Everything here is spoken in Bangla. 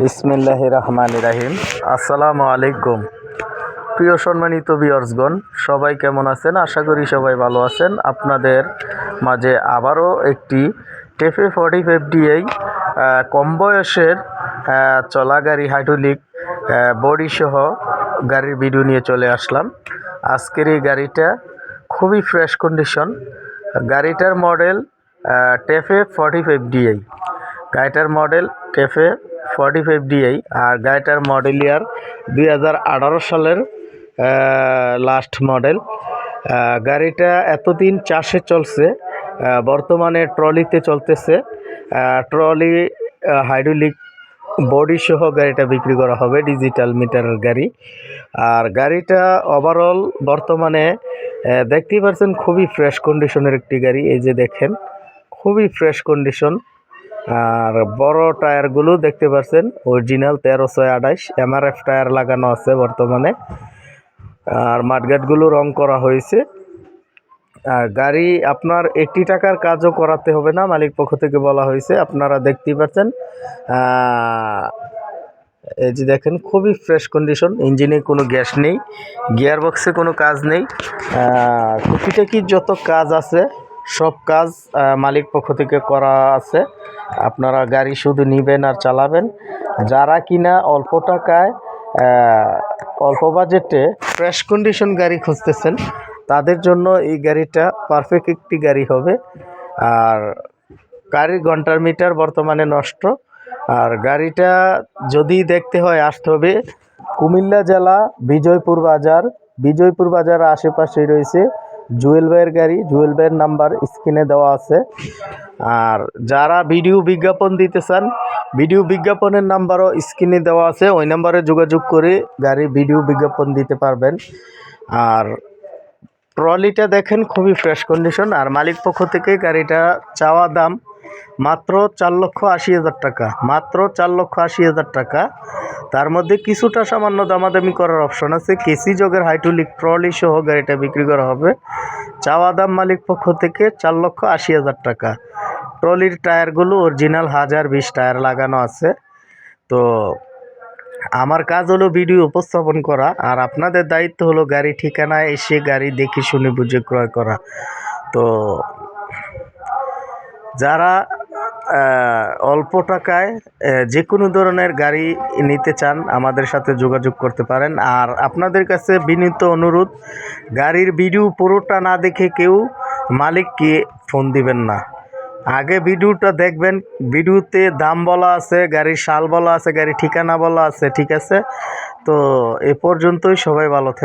বিসমিল্লাহ রহমান রাহিম আসসালামু আলাইকুম প্রিয় সম্মানিত বিয়র্সগণ সবাই কেমন আছেন? আশা করি সবাই ভালো আছেন। আপনাদের মাঝে আবারও একটি টেফে ফর্টি ফাইভ ডিআই কম বয়সের চলা গাড়ি হাইড্রোলিক বডি সহ গাড়ির ভিডিও নিয়ে চলে আসলাম। আজকের এই গাড়িটা খুবই ফ্রেশ কন্ডিশন গাড়িটার model TAFE forty five DI গাড়িটার model TAFE forty five DI আর গাড়িটার মডেল ইয়ার দুই হাজার আঠারো সালের লাস্ট মডেল গাড়িটা এতদিন চাষে চলছে বর্তমানে ট্রলিতে চলতেছে। ট্রলি হাইড্রোলিক বডি সহ গাড়িটা বিক্রি করা হবে ডিজিটাল মিটারের গাড়ি। আর গাড়িটা ওভারঅল বর্তমানে দেখতেই পাচ্ছেন খুবই ফ্রেশ কন্ডিশনের একটি গাড়ি, এই যে দেখেন, খুবই ফ্রেশ কন্ডিশন আর বড় টায়ারগুলো দেখতে পাচ্ছেন অরিজিনাল তেরো ছয় আঠাইশ এমআরএফ টায়ার লাগানো আছে বর্তমানে। আর মাঠঘাটগুলো রং করা হয়েছে। আর গাড়ি আপনার একটি টাকার কাজও করাতে হবে না, মালিক পক্ষ থেকে বলা হয়েছে, আপনারা দেখতেই পাচ্ছেন এই যে দেখেন, খুবই ফ্রেশ কন্ডিশন ইঞ্জিনে কোনো গ্যাস নেই গিয়ার বক্সে কোনো কাজ নেই। টুকিটাকি যত কাজ আছে সব কাজ মালিক পক্ষ থেকে করা আছে। আপনারা গাড়ি শুধু নিবেন আর চালাবেন। যারা কিনা অল্প টাকায় অল্প বাজেটে ফ্রেশ কন্ডিশন গাড়ি খুঁজতেছেন, তাদের জন্য এই গাড়িটা পারফেক্ট একটি গাড়ি হবে। আর গাড়ির ঘণ্টার মিটার বর্তমানে নষ্ট। আর গাড়িটা যদি দেখতে হয় আসতে হবে কুমিল্লা জেলা বিজয়পুর বাজার। বিজয়পুর বাজার আশেপাশেই রয়েছে জুয়েল ভাইয়ের গাড়ি, জুয়েল ভাইয়ের নাম্বার স্ক্রিনে দেওয়া আছে। আর যারা ভিডিও বিজ্ঞাপন দিতে চান, ভিডিও বিজ্ঞাপনের নাম্বারও স্ক্রিনে দেওয়া আছে। ওই নাম্বারে যোগাযোগ করে গাড়ি ভিডিও বিজ্ঞাপন দিতে পারবেন। আর ট্রলিটা দেখেন, খুবই ফ্রেশ কন্ডিশন। আর মালিক পক্ষ থেকে গাড়িটা চাওয়া দাম মাত্র চার লক্ষ আশি হাজার টাকা, মাত্র চার লক্ষ আশি হাজার টাকা। তার মধ্যে কিছুটা সামান্য দামাদামি করার অপশন আছে। কেসি যোগের হাইড্রোলিক ট্রলি সহ গাড়িটা বিক্রি করা হবে। চাওয়া দাম মালিক পক্ষ থেকে চার লক্ষ আশি হাজার টাকা। ট্রলির টায়ারগুলো অরিজিনাল হাজার বিশ টায়ার লাগানো আছে। তো আমার কাজ হলো ভিডিও উপস্থাপন করা, আর আপনাদের দায়িত্ব হলো গাড়ি ঠিকানায় এসে গাড়ি দেখে শুনে বুঝে ক্রয় করা। তো যারা অল্প টাকায় যে কোনো ধরনের গাড়ি নিতে চান, আমাদের সাথে যোগাযোগ করতে পারেন। আর আপনাদের কাছে বিনীত অনুরোধ, গাড়ির ভিডিও পুরোটা না দেখে কেউ মালিককে ফোন দিবেন না। আগে ভিডিওটা দেখবেন, ভিডিওতে দাম বলা আছে, গাড়ির সাল বলা আছে, গাড়ির ঠিকানা বলা আছে, ঠিক আছে? তো এ পর্যন্তই, সবাই ভালো থাকবেন